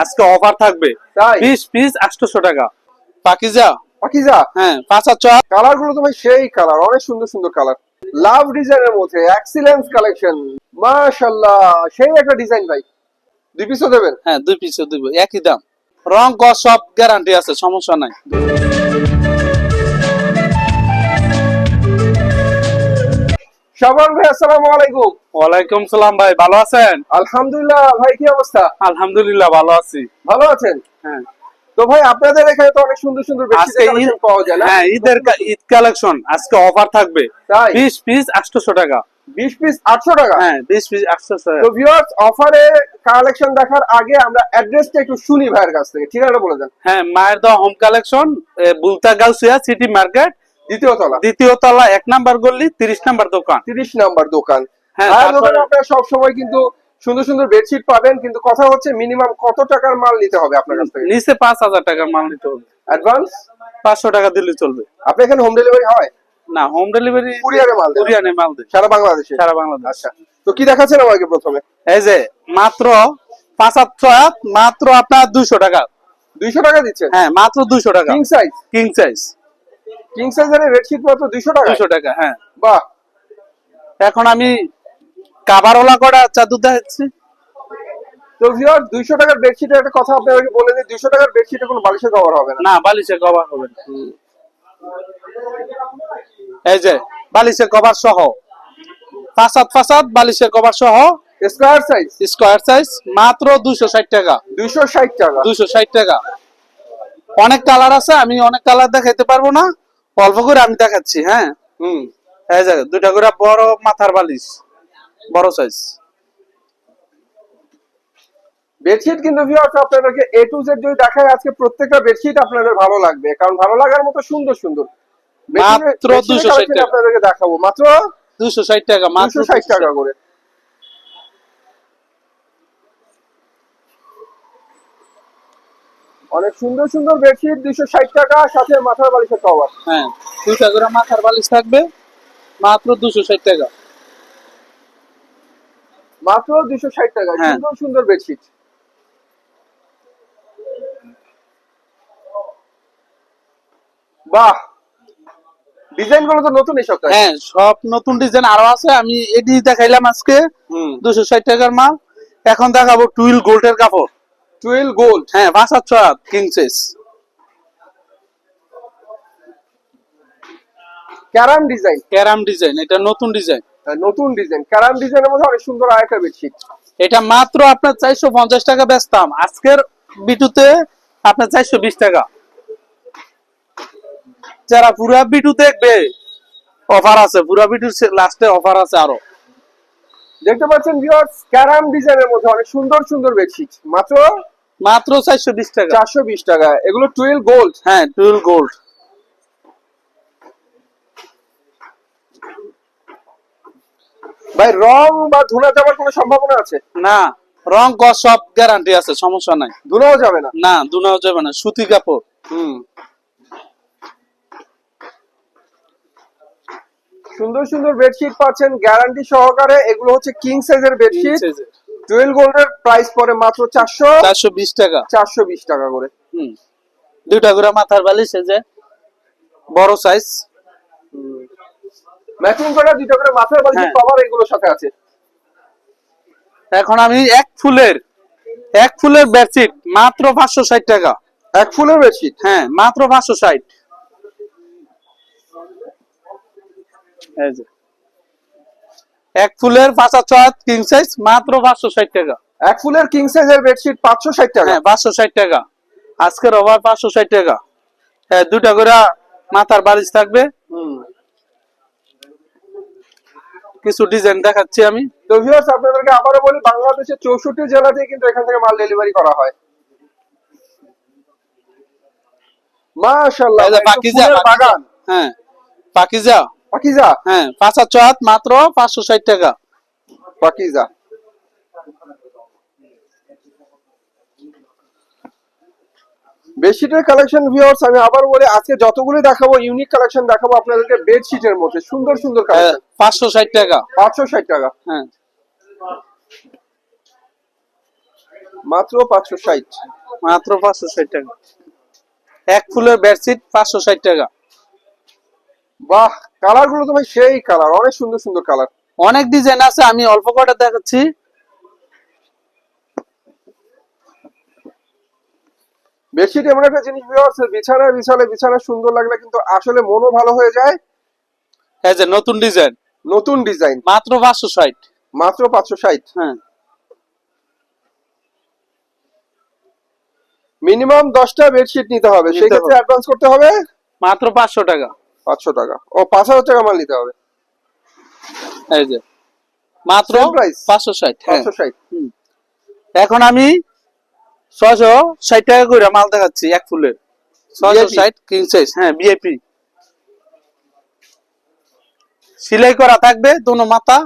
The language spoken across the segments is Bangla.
আজকে অফার থাকবে। পিস বিশ পিস আটশোশো টাকা। পাকিজা? পাকিজা? হ্যাঁ পাঁচ আর ছয় কালারগুলো তো ভাই সেই কালার অনেক সুন্দর সুন্দর কালার লাভ ডিজাইনের মধ্যে এক্সিলেন্স কালেকশন মাশাল্লাহ সেই একটা ডিজাইন ভাই। দুই পিসও দেবেন? হ্যাঁ দুই পিসও দিব। একই দাম। রং কস সব গ্যারান্টি আছে সমস্যা নাই। শাবান ভাই আসসালামু আলাইকুম। ওয়ালাইকুম সালাম ভাই ভালো আছেন? আলহামদুলিল্লাহ ভাই কি অবস্থা? আলহামদুলিল্লাহ ভালো আছি। ভালো আছেন? হ্যাঁ। তো ভাই আপনাদের এখানে তো অনেক সুন্দর সুন্দর আজকে পাওয়া যায় না? হ্যাঁ ঈদের ঈদ কালেকশন আজকে অফার থাকবে। তাই? বিশ পিস আটশোশো টাকা। 20 পিস 800 টাকা? হ্যাঁ বিশ পিস আটশোশো তো ভিউয়ার্স অফারে কালেকশন দেখার আগে আমরা অ্যাড্রেসটা একটু শুনি ভাইয়ের কাছ থেকে। ঠিকানাটা বলে দেন। হ্যাঁ মায়ের the home collection Bulta Gausia city market দ্বিতীয় তলা। দ্বিতীয় তলা এক নাম্বার গল্লি তিরিশ নাম্বার দোকান। 30 নাম্বার দোকান। হ্যাঁ, আর আপনারা সব কিন্তু সুন্দর সুন্দর বেডশিট পাবেন কিন্তু কথা হচ্ছে মিনিমাম কত টাকার মাল নিতে হবে আপনার কাছ থেকে? নিচে পাঁচ হাজার টাকার মাল নিতে হবে। অ্যাডভান্স? পাঁচশো টাকা দিলে চলবে। আপনি এখানে হোম ডেলিভারি হয়? না হোম ডেলিভারি কুরিয়ারে মাল কুরিয়ারে মাল দেয়। সারা বাংলাদেশে? সারা বাংলাদেশ। আচ্ছা। তো কি দেখাচ্ছেন আমাকে প্রথমে? এই যে মাত্র পাঁচ হাত ছয় হাত মাত্র আপনার দুইশো টাকা। 200 টাকা দিচ্ছেন? হ্যাঁ মাত্র দুইশো টাকা। King size king size king সাইজের বেডশিট মাত্র 200 টাকা টাকা হ্যাঁ। বাহ। এখন আমি চাদর দেখাচ্ছি। তো ভিউয়ার 200 টাকার বেডশিটের একটা কথা আপনাদেরকে বলে দিই 200 টাকার বেডশিটে কোনো বালিশের কভার হবে না। না বালিশে কভার হবে না। এই যে বালিশে কভার সহ। ফাসাদ ফাসাদ বালিশে কভার সহ। স্কয়ার সাইজ স্কোয়ার সাইজ মাত্র দুশো ষাট টাকা। 260 টাকা? দুশো ষাট টাকা। অনেক কালার আছে আমি অনেক কালার দেখাইতে পারব না। অল্প করে আমি দেখাচ্ছি হ্যাঁ? হুম। এই যে দুইটা করে বড় মাথার বালিশ বড় সাইজ বেডশিট কিন্তু ভিউয়ার্স আপনাদেরকে এ টু জেড যদি দেখায় আজকে প্রত্যেকটা বেডশিট আপনাদের ভালো লাগবে কারণ ভালো লাগার মতো সুন্দর সুন্দর। মাত্র বেডশিটের 260 টাকা। আপনাদেরকে দেখাবো মাত্র দুশো ষাট টাকা মাত্র 260 টাকা করে। অনেক সুন্দর সুন্দর বেডশিট দুইশো ষাট টাকা সাথে মাথার বালিশের কভার হ্যাঁ দুইটা করে মাথার বালিশ থাকবে মাত্র দুশো ষাট টাকা। মাত্র দুইশো ষাট টাকা হ্যাঁ। সুন্দর সুন্দর বেডশিট বাহ! ডিজাইনগুলো তো নতুন সপ্তাহে হ্যাঁ সব নতুন ডিজাইন আরও আছে আমি এটি দেখাইলাম আজকে। দুশো ষাট টাকার মাল। এখন দেখাবো টুইল গোল্ডের কাপড়। টুয়েলভ গোল্ড হ্যাঁ হাত ছয় হাত ক্যারাম ডিজাইন। ক্যারাম ডিজাইন এটা নতুন ডিজাইন। নতুন ডিজাইন। ক্যারাম ডিজাইনের মধ্যে অনেক সুন্দর আরেকটা বেডশিট। এটা মাত্র আপনার চারশো পঞ্চাশ টাকা বেচতাম আজকের বিটুতে আপনার চারশো বিশ টাকা। যারা পুরা বিটু দেখবে অফার আছে। পুরা বিটুর লাস্টে অফার আছে আরও। দেখতে পাচ্ছেন ভিউয়ার্স ক্যারাম ডিজাইনের মধ্যে অনেক সুন্দর সুন্দর বেডশিট মাত্র মাত্র চারশো বিশ টাকা। চারশো বিশ টাকা। এগুলো টুয়েলভ গোল্ড হ্যাঁ টুয়েল গোল্ড ভাই রং বা ধুলা যাওয়ার কোনো সম্ভাবনা আছে? না রং কস সব গ্যারান্টি আছে সমস্যা নাই। ধুলাও যাবে না? না দুনাও যাবে না সুতি কাপড়। হুম। সুন্দর সুন্দর বেডশিট পাচ্ছেন গ্যারান্টি সহকারে। এগুলো হচ্ছে কিং সাইজের বেডশিট টুয়েলভ গোল্ডের প্রাইস পরে মাত্র চারশো। চারশো বিশ টাকা। চারশো বিশ টাকা করে। হুম। দুইটা করে মাথার বালিশ এই যে বড় সাইজ ম্যাচিং করা দুইটা করে মাথার বালিশ হ্যাঁ। কভার এগুলোর সাথে আছে। এখন আমি এক ফুলের এক ফুলের বেডশিট মাত্র পাঁচশো ষাট টাকা। এক ফুলের বেডশিট হ্যাঁ মাত্র পাঁচশো ষাট। এই যে। এক ফুলের পাঁচা ছয় কিং সাইজ মাত্র পাঁচশো ষাট টাকা। এক ফুলের কিং সাইজের বেডশিট পাঁচশো ষাট টাকা? হ্যাঁ পাঁচশো ষাট টাকা। আজকের ওভার পাঁচশো ষাট টাকা। হ্যাঁ দুটা করে মাথার বালিশ থাকবে। কিছু ডিজাইন দেখাচ্ছি আমি। তো ভিউয়ার্স আপনাদেরকে আবারও বলি বাংলাদেশের চৌষট্টি জেলাতে কিন্তু এখান থেকে মাল ডেলিভারি করা হয়। মাশাআল্লাহ পাকিজা। বাগান। হ্যাঁ পাকিজা। পাকিজা? হ্যাঁ পাঁচ হাত মাত্র পাঁচশো ষাট টাকা। পাকিজা। বেডশিটের কালেকশন ভিউয়ার্স আমি আবার বলি আজকে যতগুলো দেখাবো ইউনিক কালেকশন দেখাবো আপনাদেরকে বেডশিটের মধ্যে সুন্দর সুন্দর হ্যাঁ, কালেকশন পাঁচশো ষাট টাকা। পাঁচশো ষাট টাকা। হ্যাঁ। মাত্র পাঁচশো ষাট। মাত্র পাঁচশো ষাট টাকা। এক ফুলের বেডশিট পাঁচশো ষাট টাকা। বাহ কালারগুলো তো ভাই সেই কালার অনেক সুন্দর সুন্দর কালার অনেক ডিজাইন আছে আমি অল্প কটা দেখাচ্ছি। বেডশিট এমন একটা জিনিস ভিউয়ার্স বিছানায় বিছালে বিছানা সুন্দর লাগলে কিন্তু আসলে মনও ভালো হয়ে যায়। এই যে নতুন ডিজাইন নতুন ডিজাইন মাত্র পাঁচশো ষাট। মাত্র পাঁচশো ষাট। হ্যাঁ। মিনিমাম দশটা বেডশিট নিতে হবে। নিতে সেই ক্ষেত্রে অ্যাডভান্স করতে হবে? মাত্র পাঁচশো টাকা। পাঁচশো টাকা। ও পাঁচ হাজার টাকা মাল নিতে হবে। এই যে মাত্র পাঁচশো ষাট হ্যাঁ। পাঁচশো ষাট এখন আমি ছয়শো ষাট টাকা করে মাল দেখাচ্ছি এক ফুলের। ছয়শো ষাট কিং সাইজ হ্যাঁ বিআইপি সিলাই করা থাকবে দোনো মাথা।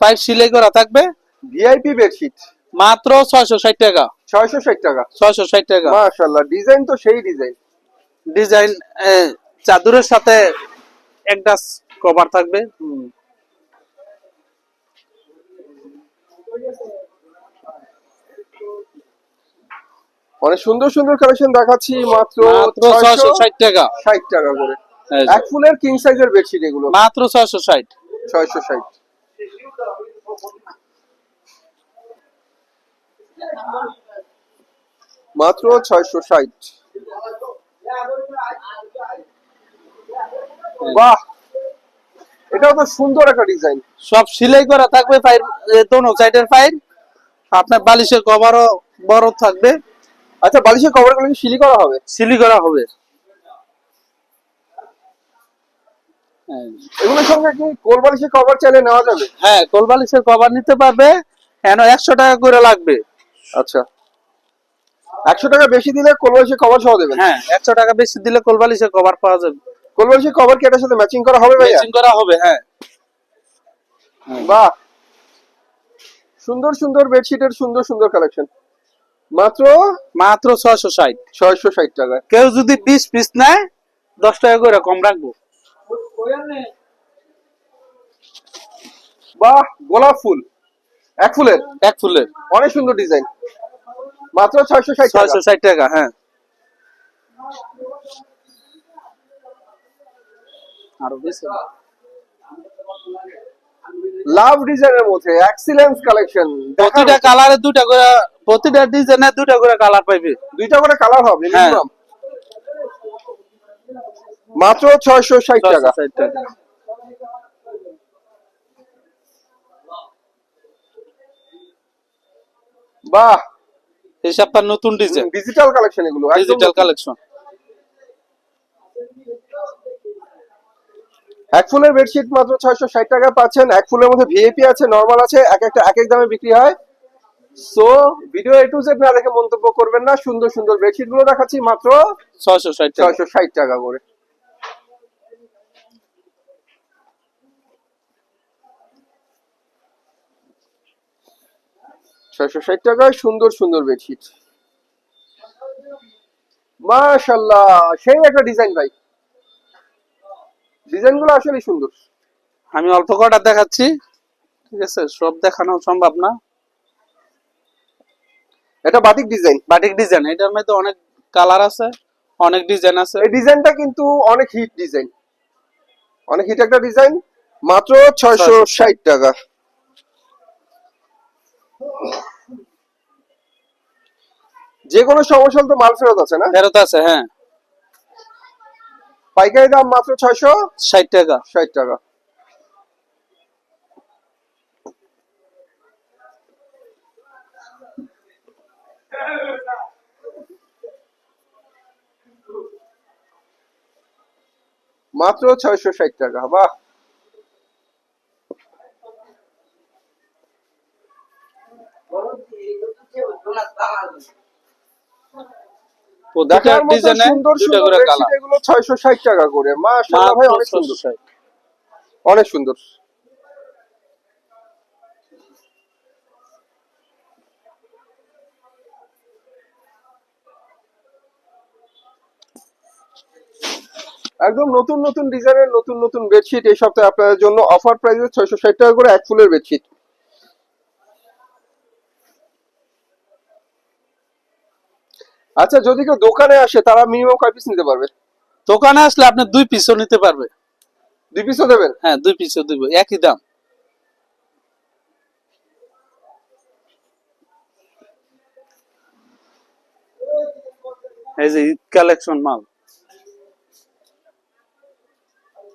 পাইপ সিলাই করা থাকবে। ভিআইপি বেডশিট মাত্র ছয়শো ষাট টাকা। ছয়শো ষাট টাকা। ছয়শো ষাট টাকা। মাশাল্লাহ ডিজাইন তো সেই ডিজাইন ডিজাইন চাদরের সাথে একটা কভার থাকবে। অনেক সুন্দর সুন্দর কালেকশন দেখাচ্ছি মাত্র ছয়শো ষাট টাকা। ষাট টাকা করে। এক ফুলের কিং সাইজের বেডশিট এগুলো। মাত্র ছয়শো ষাট। ছয়শো ষাট। মাত্র ছয়শো ষাট। বাহ! এটাও তো সুন্দর একটা ডিজাইন সব সিলাই করা থাকবে দোনো সাইডের আপনার বালিশের কভারও বড় থাকবে। আচ্ছা বালিশের কভারগুলো কি সিলি করা হবে? সিলি করা হবে। এগুলোর সঙ্গে কি কোল বালিশের কভার চাইলে নেওয়া যাবে? হ্যাঁ কোল বালিশের কভার নিতে পারবে। কেন একশো টাকা করে লাগবে। আচ্ছা। একশো টাকা বেশি দিলে কোল বালিশের কভার সহ দেবেন? হ্যাঁ একশো টাকা বেশি দিলে কোল বালিশের কভার পাওয়া যাবে। কোল বালিশের কভার কি এটার সাথে ম্যাচিং করা হবে ভাইয়া? ম্যাচিং করা হবে হ্যাঁ। বাহ। সুন্দর সুন্দর বেডশিটের সুন্দর সুন্দর কালেকশন মাত্র? মাত্র ছয়শো ষাট। ছয়শো ষাট টাকায় কেউ যদি বিশ পিস নেয় দশ টাকা করে কম রাখব। বাহ গোলাপ ফুল। এক ফুলের? এক ফুলের। অনেক সুন্দর ডিজাইন মাত্র ছয়শো ষাট ছয়শো ষাট টাকা হ্যাঁ। আরও বেশি। লাভ ডিজাইনের মধ্যে এক্সিলেন্স কালেকশন প্রতিটা কালারে দুটা করে প্রতিটা ডিজাইনে দুটা করে কালার পাইবে। দুইটা করে কালার হবে হ্যাঁ। মিনিমাম মাত্র ছয়শো ষাট টাকা। 660 টাকা। বাহ! এই সপ্তাহ নতুন ডিজাইন ডিজিটাল কালেকশন এগুলো ডিজিটাল কালেকশন এক ফুলের বেডশিট মাত্র ছয়শো ষাট টাকা পাচ্ছেন। এক ফুলের মধ্যে ভিএপি আছে নর্মাল আছে এক একটা এক এক দামে বিক্রি হয়। So video A to Z না দেখে মন্তব্য করবেন না। সুন্দর সুন্দর বেডশিটগুলো দেখাচ্ছি মাত্র ছয়শো ষাট ছয়শো ষাট টাকা করে। ছয়শো ষাট টাকায় সুন্দর সুন্দর বেডশিট মাশাল্লাহ সেই একটা ডিজাইন ভাই। ডিজাইনগুলো আসলে সুন্দর। আমি অল্প কটা দেখাচ্ছি ঠিক আছে? সব দেখানো সম্ভব না। এটা বাটিক ডিজাইন। বাটিক ডিজাইন এটার মধ্যে অনেক কালার আছে অনেক ডিজাইন আছে। এই ডিজাইনটা কিন্তু অনেক হিট ডিজাইন। অনেক হিট একটা ডিজাইন মাত্র ছয়শো ষাট। টাকা। যে কোনো সমস্যা তো মাল ফেরত আছে না? ফেরত আছে হ্যাঁ। পাইকারি দাম মাত্র ছয়শো ষাট টাকা। ষাট টাকা। মাত্র ছয়শো ষাট টাকা বাহ। দেখার ডিজাইনে সুন্দর সুন্দর এগুলো টাকা করে। মাশাআল্লাহ ভাই অনেক সুন্দর। অনেক সুন্দর। একদম নতুন নতুন ডিজাইনের নতুন নতুন বেডশিট এই সপ্তাহে আপনাদের জন্য অফার প্রাইসে ছয়শো ষাট টাকা করে এক ফুলের বেডশিট। আচ্ছা যদি কেউ দোকানে আসে তারা মিনিমাম কয় পিস নিতে পারবে? দোকানে আসলে আপনি দুই পিসও নিতে পারবে। দুই পিসও দেবেন? হ্যাঁ দুই পিসও দিব একই দাম। এই যে ঈদ কালেকশন মাল।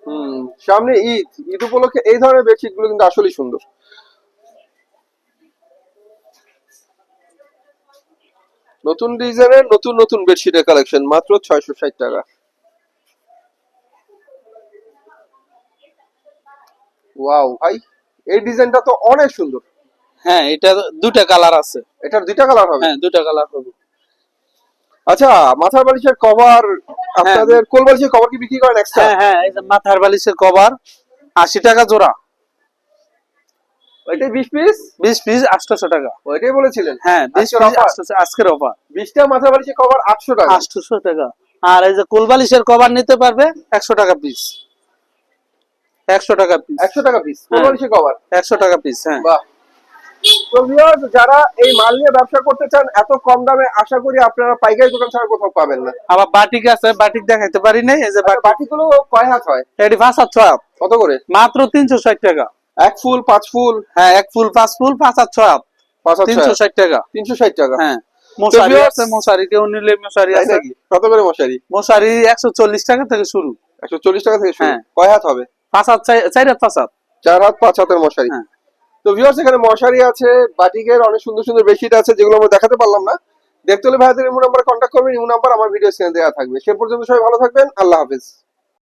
হুম সামনে ঈদ ঈদ উপলক্ষে এই ধরনের বেডশিটগুলো কিন্তু আসলেই সুন্দর। নতুন ডিজাইনের নতুন নতুন বেডশিটের কালেকশন মাত্র ছয়শো ষাট টাকা। ওয়াও ভাই এই ডিজাইনটা তো অনেক সুন্দর। হ্যাঁ এটা দুটা কালার আছে। এটার দুইটা কালার হবে? হ্যাঁ দুটা কালার হবে। আচ্ছা মাথার বালিশের কভার আপনাদের কোল বালিশের কভার কি বিক্রি করেন এক্সট্রা হ্যাঁ হ্যাঁ এই যে মাথার বালিশের কভার আশি টাকা জোড়া। ওইটাই বিশ পিস বিশ পিস আটশোশো টাকা। ওইটাই বলেছিলেন? হ্যাঁ পিস আজকের অফার বালিশের কভার টাকা। টাকা। আর এই যে কোলবালিশের কভার নিতে পারবে একশো টাকা পিস একশো টাকা পিস একশো টাকা পিস। কভার একশো টাকা পিস হ্যাঁ। বাহ। যারা এই মাল নিয়ে ব্যবসা করতে চান এত কম দামে আশা করি আপনারা পাইকারি দোকান ছাড়া কোথাও পাবেন না। আবার বাটিক আছে বাটিক দেখাইতে পারি নাই এই যে আচ্ছা, বাটিক। বাকিগুলো কয় হাত হয়? এটি পাঁচ হাত ছয় হাত। কত করে? মাত্র তিনশো ষাট টাকা। এক ফুল পাঁচ ফুল। হ্যাঁ এক ফুল পাঁচ ফুল পাঁচ হাত। ছয় হাত। তিনশো ষাট টাকা। তিনশো ষাট টাকা। হ্যাঁ। মশারি আছে মশারি। কেউ নিলে মশারি আছে। কত করে মশারি? মশারি একশো চল্লিশ টাকা থেকে শুরু। একশো চল্লিশ টাকা থেকে শুরু? হ্যাঁ। কয় হাত হবে? পাঁচ হাত চার হাত পাঁচ হাত। চার হাত পাঁচ হাতের মশারি। হ্যাঁ। তো ভিউয়ার্স এখানে মশারি আছে বাটিকের অনেক সুন্দর সুন্দর বেডশিট আছে যেগুলো আমরা দেখাতে পারলাম না। দেখতে হলে ভাইদের ইমো নাম্বার কন্ট্যাক্ট করবেন ইমো নাম্বার আমার ভিডিও স্ক্রিনে দেওয়া থাকবে। সে পর্যন্ত সবাই ভালো থাকবেন। আল্লাহ হাফেজ।